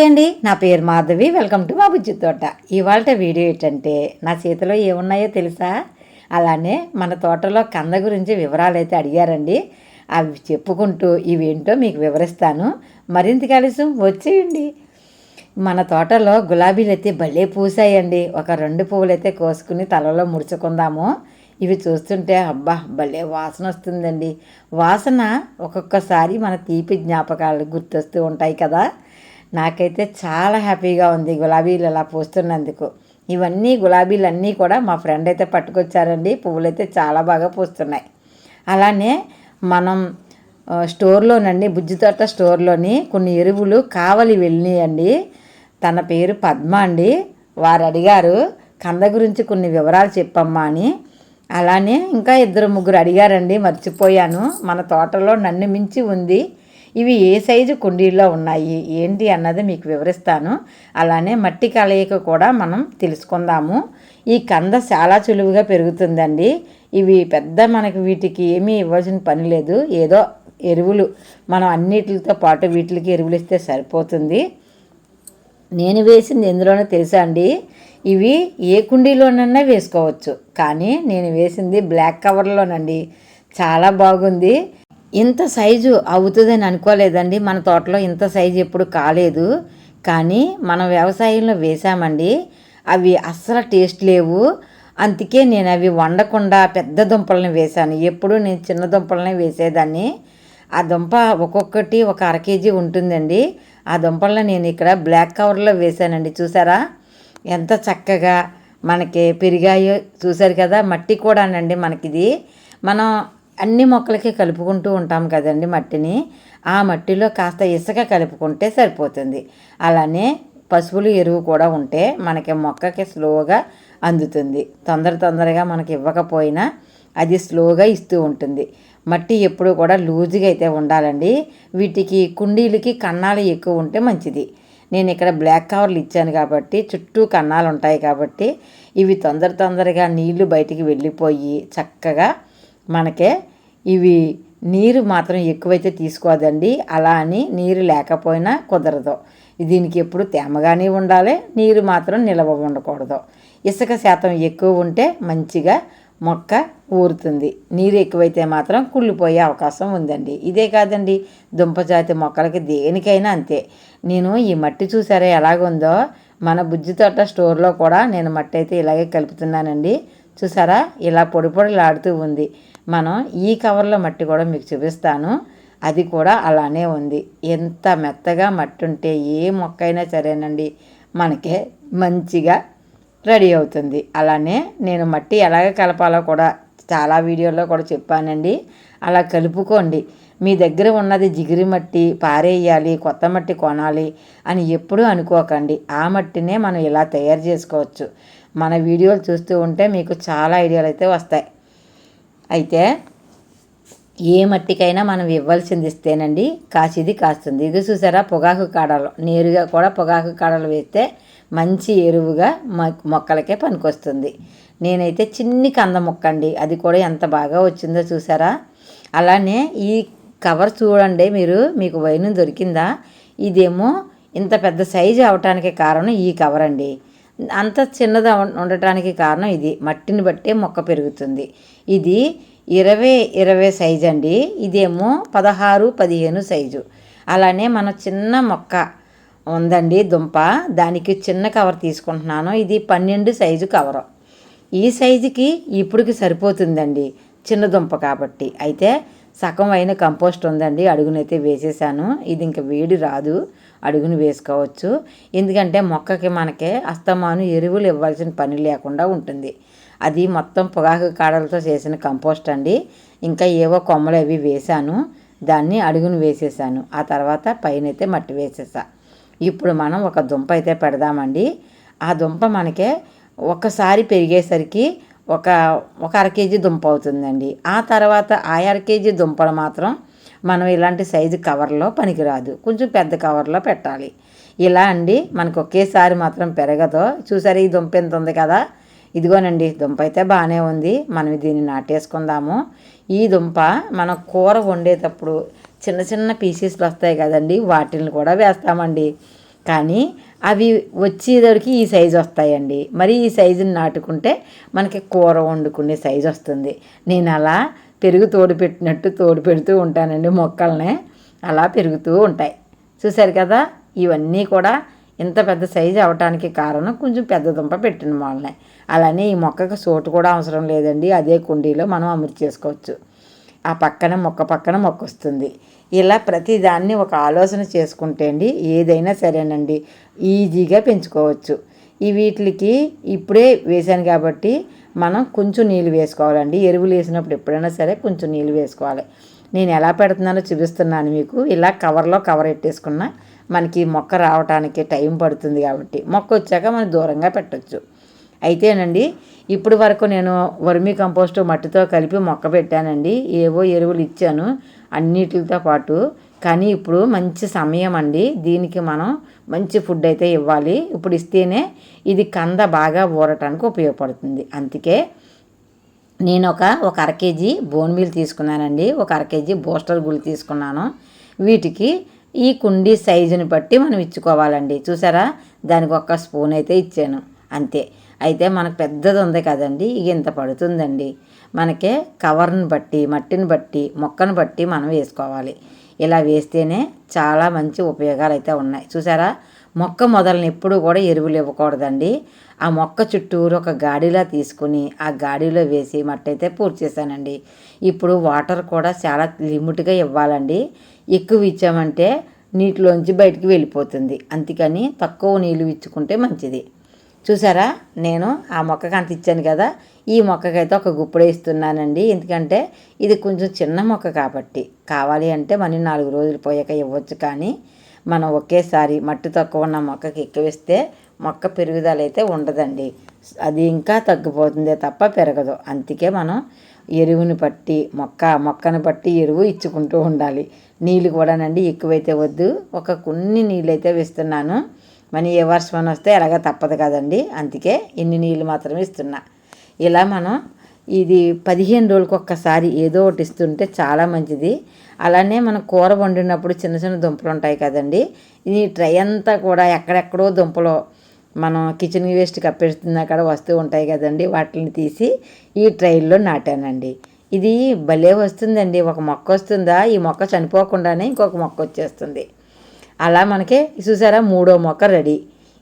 Hi అండి నా పేరు మాధవి. వెల్కమ్ టు మా బుజ్జి తోట. ఇవాళ వీడియో ఏంటంటే నా చేతిలో ఏమున్నాయో తెలుసా? అలానే మన తోటలో కంద గురించి వివరాలు అయితే అడిగారండి. అవి చెప్పుకుంటూ ఇవేంటో మీకు వివరిస్తాను. మరింత కలిసి వచ్చేయండి. మన తోటలో గులాబీలు అయితే భలే పూసాయండి. ఒక రెండు పువ్వులు అయితే కోసుకుని తలలో ముడుచుకుందాము. ఇవి చూస్తుంటే అబ్బా భలే వాసన వస్తుందండి. వాసన ఒక్కొక్కసారి మన తీపి జ్ఞాపకాలు గుర్తొస్తూ ఉంటాయి కదా. నాకైతే చాలా హ్యాపీగా ఉంది గులాబీలు అలా పూస్తున్నందుకు. ఇవన్నీ గులాబీలు అన్నీ కూడా మా ఫ్రెండ్ అయితే పట్టుకొచ్చారండి. పువ్వులు అయితే చాలా బాగా పూస్తున్నాయి. అలానే మనం స్టోర్లోనండి బుజ్జి తోట స్టోర్లోని కొన్ని ఎరువులు కావలి వెళ్ళినాయండి. తన పేరు పద్మ అండి. వారు అడిగారు కంద గురించి కొన్ని వివరాలు చెప్పమ్మా అని. అలానే ఇంకా ఇద్దరు ముగ్గురు అడిగారండి మర్చిపోయాను. మన తోటలో నన్ను మించి ఉంది. ఇవి ఏ సైజు కుండీల్లో ఉన్నాయి ఏంటి అన్నది మీకు వివరిస్తాను. అలానే మట్టి కలయిక కూడా మనం తెలుసుకుందాము. ఈ కంద చాలా చులువుగా పెరుగుతుందండి. ఇవి పెద్ద మనకి వీటికి ఏమీ ఇవ్వాల్సిన పని లేదు. ఏదో ఎరువులు మనం అన్నిటితో పాటు వీటికి ఎరువులు ఇస్తే సరిపోతుంది. నేను వేసింది ఎందులోనో తెలుసా అండి? ఇవి ఏ కుండీలోనన్నా వేసుకోవచ్చు. కానీ నేను వేసింది బ్లాక్ కవర్లోనండి. చాలా బాగుంది. ఇంత సైజు అవుతుందని అనుకోలేదండి. మన తోటలో ఇంత సైజు ఎప్పుడు కాలేదు. కానీ మనం వ్యవసాయంలో వేసామండి అవి అస్సలు టేస్ట్ లేవు. అందుకే నేను అవి వండకుండా పెద్ద దుంపలను వేశాను. ఎప్పుడు నేను చిన్న దుంపలనే వేసేదాన్ని. ఆ దుంప ఒక్కొక్కటి ఒక అర కేజీ ఉంటుందండి. ఆ దుంపలను నేను ఇక్కడ బ్లాక్ కవర్లో వేశానండి. చూసారా? ఎంత చక్కగా మనకి పెరిగాయో చూసారు కదా? మట్టి కూడానండి మనకిది. మనం అన్ని మొక్కలకి కలుపుకుంటూ ఉంటాం కదండి మట్టిని. ఆ మట్టిలో కాస్త ఇసుక కలుపుకుంటే సరిపోతుంది. అలానే పశువుల ఎరువు కూడా ఉంటే మనకి మొక్కకి స్లోగా అందుతుంది. తొందర తొందరగా మనకి ఇవ్వకపోయినా అది స్లోగా ఇస్తూ ఉంటుంది. మట్టి ఎప్పుడు కూడా లూజుగా అయితే ఉండాలండి. వీటికి కుండీలకి కన్నాలు ఎక్కువ ఉంటే మంచిది. నేను ఇక్కడ బ్లాక్ కవర్లు ఇచ్చాను కాబట్టి చుట్టూ కన్నాలు ఉంటాయి కాబట్టి ఇవి తొందర తొందరగా నీళ్ళు బయటికి వెళ్ళిపోయి చక్కగా మనకే ఇవి నీరు మాత్రం ఎక్కువైతే తీసుకోదండి. అలా అని నీరు లేకపోయినా కుదరదు. దీనికి ఎప్పుడు తేమగానే ఉండాలి. నీరు మాత్రం నిలవ ఉండకూడదు. ఇసుక శాతం ఎక్కువ ఉంటే మంచిగా మొక్క ఊరుతుంది. నీరు ఎక్కువైతే మాత్రం కుళ్ళిపోయే అవకాశం ఉందండి. ఇదే కాదండి దుంపజాతి మొక్కలకి దేనికైనా అంతే. నేను ఈ మట్టి చూసారా ఎలాగుందో? మన బుజ్జి తోట స్టోర్లో కూడా నేను మట్టి అయితే ఇలాగే కలుపుతున్నానండి. చూసారా? ఇలా పొడి పొడిలాడుతూ ఉంది. మనం ఈ కవర్లో మట్టి కూడా మీకు చూపిస్తాను. అది కూడా అలానే ఉంది. ఎంత మెత్తగా మట్టి ఉంటే ఏ మొక్క అయినా సరేనండి మనకే మంచిగా రెడీ అవుతుంది. అలానే నేను మట్టి ఎలాగ కలపాలో కూడా చాలా వీడియోలో కూడా చెప్పానండి. అలా కలుపుకోండి. మీ దగ్గర ఉన్నది జిగిరి మట్టి పారేయాలి కొత్త మట్టి కొనాలి అని ఎప్పుడూ అనుకోకండి. ఆ మట్టినే మనం ఇలా తయారు చేసుకోవచ్చు. మన వీడియోలు చూస్తూ ఉంటే మీకు చాలా ఐడియాలు అయితే వస్తాయి. అయితే ఏ మట్టికైనా మనం ఇవ్వాల్సింది ఇస్తేనండి కాసిది కాస్తుంది. ఇది చూసారా? పొగాకు కాడలు. నేరుగా కూడా పొగాకు కాడలు వేస్తే మంచి ఎరువుగా మొక్కలకే పనికొస్తుంది. నేనైతే చిన్ని కంద మొక్క అండి. అది కూడా ఎంత బాగా వచ్చిందో చూసారా? అలానే ఈ కవర్ చూడండి మీరు. మీకు వైన్ దొరికిందా? ఇదేమో ఇంత పెద్ద సైజు అవటానికి కారణం ఈ కవర్ అండి. అంత చిన్నది ఉండటానికి కారణం ఇది. మట్టిని బట్టే మొక్క పెరుగుతుంది. ఇది ఇరవై ఇరవై సైజు అండి. ఇదేమో పదహారు పదిహేను సైజు. అలానే మన చిన్న మొక్క ఉందండి దుంప. దానికి చిన్న కవర్ తీసుకుంటున్నాను. ఇది పన్నెండు సైజు కవరు. ఈ సైజుకి ఇప్పుడుకి సరిపోతుందండి చిన్న దుంప కాబట్టి. అయితే సగం అయిన కంపోస్ట్ ఉందండి. అడుగునైతే వేసేసాను. ఇది ఇంకా వేడి రాదు. అడుగును వేసుకోవచ్చు. ఎందుకంటే మొక్కకి మనకి అస్తమాను ఎరువులు ఇవ్వాల్సిన పని లేకుండా ఉంటుంది. అది మొత్తం పొగాకు కాడలతో చేసిన కంపోస్ట్ అండి. ఇంకా ఏవో కొమ్మలు అవి వేశాను. దాన్ని అడుగును వేసేసాను. ఆ తర్వాత పైన అయితే మట్టి వేసేసా. ఇప్పుడు మనం ఒక దుంప అయితే పెడదామండి. ఆ దుంప మనకే ఒక్కసారి పెరిగేసరికి ఒక ఒక అర కేజీ దుంప అవుతుందండి. ఆ తర్వాత ఆ అర కేజీ దుంపలు మాత్రం మనం ఇలాంటి సైజు కవర్లో పనికిరాదు. కొంచెం పెద్ద కవర్లో పెట్టాలి. ఇలా అండి. మనకు ఒకేసారి మాత్రం పెరగదు. చూసారు ఈ దుంప ఎంత ఉంది కదా? ఇదిగోనండి దుంప అయితే బాగానే ఉంది. మనం దీన్ని నాటేసుకుందాము. ఈ దుంప మనం కూర వండేటప్పుడు చిన్న చిన్న పీసెస్లు వస్తాయి కదండి వాటిని కూడా వేస్తామండి. కానీ అవి వచ్చేదరికి ఈ సైజు వస్తాయండి. మరి ఈ సైజుని నాటుకుంటే మనకి కూర వండుకునే సైజు వస్తుంది. నేను అలా పెరుగు తోడు పెట్టినట్టు తోడు పెడుతూ ఉంటానండి మొక్కల్ని. అలా పెరుగుతూ ఉంటాయి. చూశారు కదా? ఇవన్నీ కూడా ఇంత పెద్ద సైజు అవటానికి కారణం కొంచెం పెద్ద దుంప పెట్టిన వాళ్ళనే. అలానే ఈ మొక్కకు సోటు కూడా అవసరం లేదండి. అదే కుండీలో మనం అమృతి చేసుకోవచ్చు. ఆ పక్కన మొక్క పక్కన మొక్క వస్తుంది. ఇలా ప్రతి దాన్ని ఒక ఆలోచన చేసుకుంటే అండి ఏదైనా సరేనండి. ఈజీగా పెంచుకోవచ్చు. ఈ వీటికి ఇప్పుడే వేశాను కాబట్టి మనం కొంచెం నీళ్ళు వేసుకోవాలండి. ఎరువులు వేసినప్పుడు ఎప్పుడైనా సరే కొంచెం నీళ్ళు వేసుకోవాలి. నేను ఎలా పెడుతున్నానో చూపిస్తున్నాను మీకు. ఇలా కవర్లో కవర్ ఎట్టేసుకున్న మనకి మొక్క రావడానికి టైం పడుతుంది కాబట్టి మొక్క వచ్చాక మనం దూరంగా పెట్టచ్చు. అయితేనండి ఇప్పుడు వరకు నేను వర్మీ కంపోస్ట్ మట్టితో కలిపి మొక్క పెట్టానండి. ఏవో ఎరువులు ఇచ్చాను అన్నిటితో పాటు. కానీ ఇప్పుడు మంచి సమయం అండి. దీనికి మనం మంచి ఫుడ్ అయితే ఇవ్వాలి. ఇప్పుడు ఇస్తేనే ఇది కంద బాగా ఊరటానికి ఉపయోగపడుతుంది. అందుకే నేను ఒక ఒక అర కేజీ బోన్ మీల్ తీసుకున్నానండి. ఒక అర కేజీ బూస్టర్ గుళ్ళు తీసుకున్నాను. వీటికి ఈ కుండీ సైజుని బట్టి మనం ఇచ్చుకోవాలండి. చూసారా? దానికి ఒక స్పూన్ అయితే ఇచ్చాను. అంతే. అయితే మనకు పెద్దది ఉంది కదండి. ఇది ఇంత పడుతుందండి. మనకే కవర్ని బట్టి మట్టిని బట్టి మొక్కను బట్టి మనం వేసుకోవాలి. ఇలా వేస్తేనే చాలా మంచి ఉపయోగాలు అయితే ఉన్నాయి. చూసారా? మొక్క మొదలని ఎప్పుడు కూడా ఎరువులు ఇవ్వకూడదండి. ఆ మొక్క చుట్టూరు ఒక గాడిలా తీసుకుని ఆ గాడిలో వేసి మట్టి అయితే పూర్తి చేశానండి. ఇప్పుడు వాటర్ కూడా చాలా లిమిట్గా ఇవ్వాలండి. ఎక్కువ ఇచ్చామంటే నీటిలోంచి బయటికి వెళ్ళిపోతుంది. అందుకని తక్కువ నీళ్ళు ఇచ్చుకుంటే మంచిది. చూసారా? నేను ఆ మొక్కకి అంత ఇచ్చాను కదా. ఈ మొక్కకైతే ఒక గుప్పుడే ఇస్తున్నానండి. ఎందుకంటే ఇది కొంచెం చిన్న మొక్క కాబట్టి. కావాలి అంటే మనీ నాలుగు రోజులు పోయాక ఇవ్వచ్చు కానీ మనం ఒకేసారి మట్టి తక్కువ ఉన్న మొక్కకి ఎక్కువిస్తే మొక్క పెరుగుదల అయితే ఉండదండి. అది ఇంకా తగ్గిపోతుందే తప్ప పెరగదు. అందుకే మనం ఎరువుని బట్టి మొక్క మొక్కను బట్టి ఎరువు ఇచ్చుకుంటూ ఉండాలి. నీళ్ళు కూడానండి ఎక్కువైతే వద్దు. ఒక కొన్ని నీళ్ళు అయితే వేస్తున్నాను. మనీ ఏ వర్షం వస్తే ఎలాగ తప్పదు కదండి. అందుకే ఇన్ని నీళ్ళు మాత్రమే ఇస్తున్నా. ఇలా మనం ఇది పదిహేను రోజులకు ఒక్కసారి ఏదో ఒకటి ఇస్తుంటే చాలా మంచిది. అలానే మనం కూర వండినప్పుడు చిన్న చిన్న దుంపలు ఉంటాయి కదండి. ఈ ట్రై అంతా కూడా ఎక్కడెక్కడో దుంపలు మనం కిచెన్ వేస్ట్ కప్పేస్తున్న అక్కడ వస్తూ ఉంటాయి కదండి. వాటిని తీసి ఈ ట్రైల్లో నాటానండి. ఇది భలే వస్తుందండి. ఒక మొక్క వస్తుందా? ఈ మొక్క చనిపోకుండానే ఇంకొక మొక్క వచ్చేస్తుంది. అలా మనకి చూసారా మూడో మొక్క రెడీ.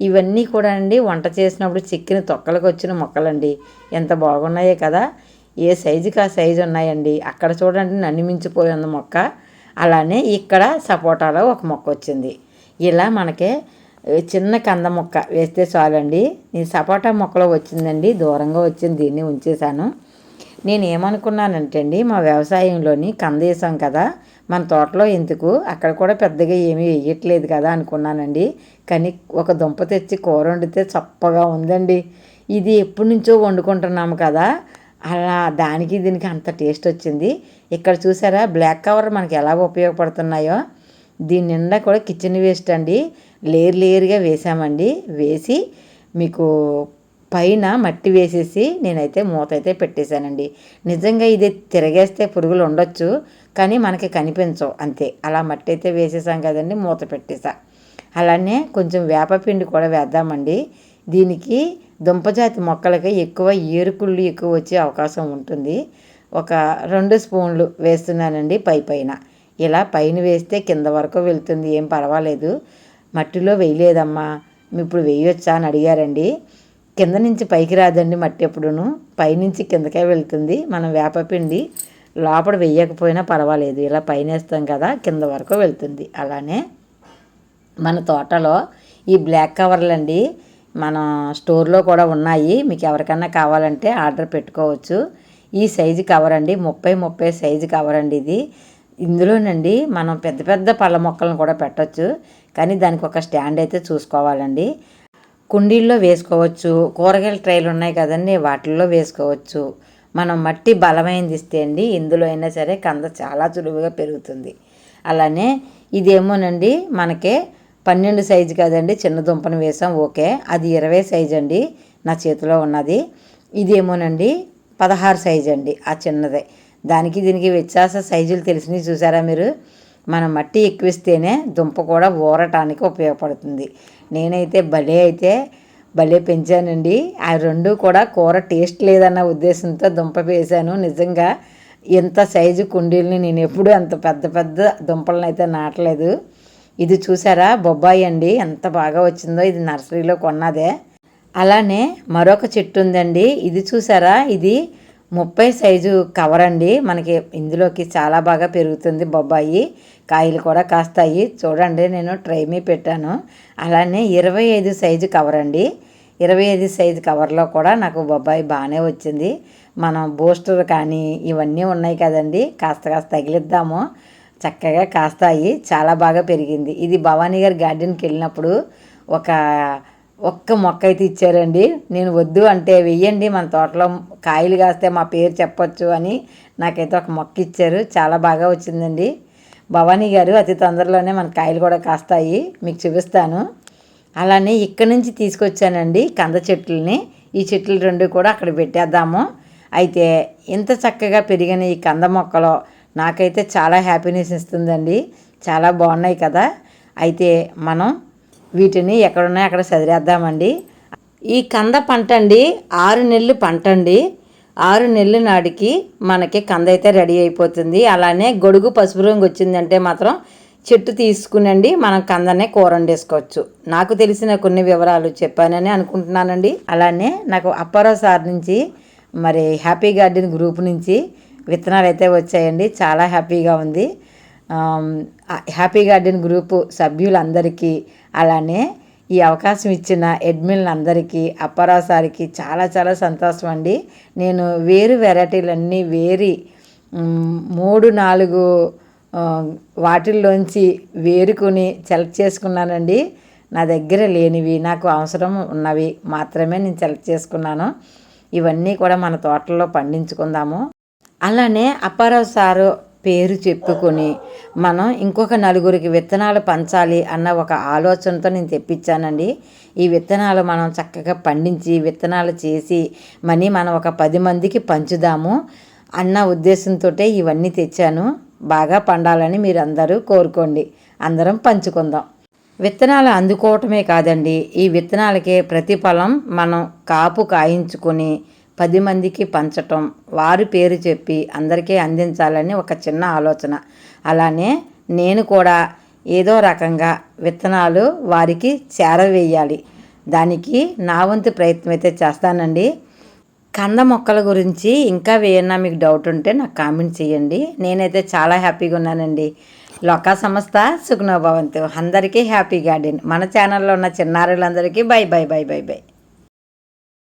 ఇవన్నీ కూడా అండి వంట చేసినప్పుడు చిక్కిన తొక్కలకు వచ్చిన మొక్కలండి. ఎంత బాగున్నాయో కదా. ఏ సైజుకి ఆ సైజు ఉన్నాయండి. అక్కడ చూడండి నన్ను మించిపోయింది మొక్క. అలానే ఇక్కడ సపోటాలో ఒక మొక్క వచ్చింది. ఇలా మనకి చిన్న కంద మొక్క వేస్తే చాలండి. నేను సపోటా మొక్కలో వచ్చిందండి దూరంగా వచ్చింది దీన్ని ఉంచేశాను. నేను ఏమనుకున్నానంటే అండి మా వ్యవసాయంలోని కంద వేసాం కదా. మన తోటలో ఎందుకు? అక్కడ కూడా పెద్దగా ఏమీ వేయట్లేదు కదా అనుకున్నానండి. కానీ ఒక దుంప తెచ్చి కూర వండితే చప్పగా ఉందండి. ఇది ఎప్పటి నుంచో వండుకుంటున్నాము కదా. అలా దానికి దీనికి అంత టేస్ట్ వచ్చింది. ఇక్కడ చూసారా బ్లాక్ కవర్ మనకి ఎలా ఉపయోగపడుతున్నాయో. దీని నిండా కూడా కిచెన్ వేస్ట్ అండి. లేయర్ లేయర్గా వేసామండి. వేసి మీకు పైన మట్టి వేసేసి నేనైతే మూత అయితే పెట్టేశానండి. నిజంగా ఇది తిరగేస్తే పురుగులు ఉండొచ్చు కానీ మనకి కనిపించవు అంతే. అలా మట్టి అయితే వేసేసాం కదండి మూత పెట్టేసా. అలానే కొంచెం వేపపిండి కూడా వేద్దామండి. దీనికి దుంపజాతి మొక్కలకి ఎక్కువ ఏరుకుళ్ళు ఎక్కువ వచ్చే అవకాశం ఉంటుంది. ఒక రెండు స్పూన్లు వేస్తున్నానండి పై పైన. ఇలా పైన వేస్తే కింద వరకు వెళ్తుంది ఏం పర్వాలేదు. మట్టిలో వేయలేదమ్మా ఇప్పుడు వేయొచ్చా అని అడిగారండి. కింద నుంచి పైకి రాదండి మట్టి ఎప్పుడును. పైనుంచి కిందకే వెళ్తుంది. మనం వేపపిండి లోపల వేయకపోయినా పర్వాలేదు. ఇలా పైన వేస్తాం కదా కింద వరకు వెళ్తుంది. అలానే మన తోటలో ఈ బ్లాక్ కవర్లు అండి మన స్టోర్లో కూడా ఉన్నాయి. మీకు ఎవరికన్నా కావాలంటే ఆర్డర్ పెట్టుకోవచ్చు. ఈ సైజు కవర్ అండి. ముప్పై ముప్పై సైజు కవర్ అండి ఇది. ఇందులోనండి మనం పెద్ద పెద్ద పళ్ళ మొక్కలను కూడా పెట్టచ్చు. కానీ దానికి ఒక స్టాండ్ అయితే చూసుకోవాలండి. కుండీల్లో వేసుకోవచ్చు. కూరగాయల ట్రైలు ఉన్నాయి కదండి వాటిల్లో వేసుకోవచ్చు. మనం మట్టి బలమైనది ఇస్తే అండి ఇందులో అయినా సరే కంద చాలా సులువుగా పెరుగుతుంది. అలానే ఇదేమోనండి మనకే పన్నెండు సైజు కదండి చిన్న దుంపను వేసాం ఓకే. అది ఇరవై సైజు అండి నా చేతిలో ఉన్నది. ఇదేమోనండి పదహారు సైజు అండి ఆ చిన్నదే. దానికి దీనికి వ్యత్యాస సైజులు తెలిసినవి చూసారా మీరు? మనం మట్టి ఎక్కువిస్తేనే దుంప కూడా ఊరటానికి ఉపయోగపడుతుంది. నేనైతే భలే అయితే భలే పెంచానండి. ఆ రెండు కూడా కూర టేస్ట్ లేదన్న ఉద్దేశంతో దుంప వేసాను నిజంగా ఇంత సైజు కుండీల్ని నేను ఎప్పుడూ అంత పెద్ద పెద్ద దుంపలను అయితే నాటలేదు. ఇది చూసారా? బొబ్బాయి అండి. ఎంత బాగా వచ్చిందో ఇది నర్సరీలో కొన్నదే. అలానే మరొక చెట్టు ఉందండి. ఇది చూసారా? ఇది ముప్పై సైజు కవర్ అండి. మనకి ఇందులోకి చాలా బాగా పెరుగుతుంది బొబ్బాయి. కాయలు కూడా కాస్తాయి. చూడండి నేను ట్రై మీ పెట్టాను. అలానే ఇరవై ఐదు సైజు కవర్ అండి. ఇరవై ఐదు సైజు కవర్లో కూడా నాకు బొబ్బాయి బాగానే వచ్చింది. మనం బూస్టర్ కానీ ఇవన్నీ ఉన్నాయి కదండి కాస్త కాస్త తగిలిద్దాము. చక్కగా కాస్తాయి చాలా బాగా పెరిగింది. ఇది భవానీ గారి గార్డెన్కి వెళ్ళినప్పుడు ఒక ఒక్క మొక్క అయితే ఇచ్చారండి. నేను వద్దు అంటే వెయ్యండి మన తోటలో కాయలు కాస్తే మా పేరు చెప్పొచ్చు అని నాకైతే ఒక మొక్క ఇచ్చారు. చాలా బాగా వచ్చిందండి. భవానీ గారు అతి తొందరలోనే మన కాయలు కూడా కాస్తాయి. మీకు చూపిస్తాను. అలానే ఇక్కడి నుంచి తీసుకొచ్చానండి కంద చెట్లని. ఈ చెట్లు రెండు కూడా అక్కడ పెట్టేద్దాము. అయితే ఇంత చక్కగా పెరిగిన ఈ కంద మొక్కలు నాకైతే చాలా హ్యాపీనెస్ ఇస్తుందండి. చాలా బాగున్నాయి కదా. అయితే మనం వీటిని ఎక్కడున్నాయి అక్కడ చదివేద్దామండి ఈ కంద పంట అండి ఆరు నెలలు పంట అండి. ఆరు నెలల నాటికి మనకి కంద అయితే రెడీ అయిపోతుంది. అలానే గొడుగు పసుపు రంగు వచ్చిందంటే మాత్రం చెట్టు తీసుకునండి. మనం కందనే కూర వండేసుకోవచ్చు నాకు తెలిసిన కొన్ని వివరాలు చెప్పానని అనుకుంటున్నానండి. అలానే నాకు అప్పారావు సార్ నుంచి మరి హ్యాపీ గార్డెన్ గ్రూప్ నుంచి విత్తనాలు అయితే వచ్చాయండి. చాలా హ్యాపీగా ఉంది. హ్యాపీ గార్డెన్ గ్రూపు సభ్యులందరికీ అలానే ఈ అవకాశం ఇచ్చిన అడ్మిన్లందరికీ అప్పారావు చాలా చాలా సంతోషం అండి నేను వేరు వెరైటీలన్నీ వేరి మూడు నాలుగు వాటిల్లోంచి వేరుకొని సెలెక్ట్ చేసుకున్నానండి. నా దగ్గర లేనివి నాకు అవసరం ఉన్నవి మాత్రమే నేను సెలెక్ట్ చేసుకున్నాను. ఇవన్నీ కూడా మన తోటల్లో పండించుకుందాము. అలానే అప్పారావు సారు పేరు చెప్పుకొని మనం ఇంకొక నలుగురికి విత్తనాలు పంచాలి అన్న ఒక ఆలోచనతో నేను తెప్పించానండి. ఈ విత్తనాలు మనం చక్కగా పండించి విత్తనాలు చేసి మనీ మనం ఒక పది మందికి పంచుదాము అన్న ఉద్దేశంతో ఇవన్నీ తెచ్చాను. బాగా పండాలని మీరు అందరూ కోరుకోండి. అందరం పంచుకుందాం. విత్తనాలు అందుకోవటమే కాదండి. ఈ విత్తనాలకే ప్రతిఫలం మనం కాపు కాయించుకొని పది మందికి పంచటం వారి పేరు చెప్పి అందరికీ అందించాలని ఒక చిన్న ఆలోచన. అలానే నేను కూడా ఏదో రకంగా విత్తనాలు వారికి చేరవేయాలి. దానికి నా వంతు ప్రయత్నం అయితే చేస్తానండి. కంద మొక్కల గురించి ఇంకా వేయన్నా మీకు డౌట్ ఉంటే నాకు కామెంట్ చేయండి. నేనైతే చాలా హ్యాపీగా ఉన్నానండి. లోకా సంస్థ సుఖనోభవంతు అందరికీ హ్యాపీ గార్డెన్ మన ఛానల్లో ఉన్న చిన్నారులందరికీ bye bye bye bye bye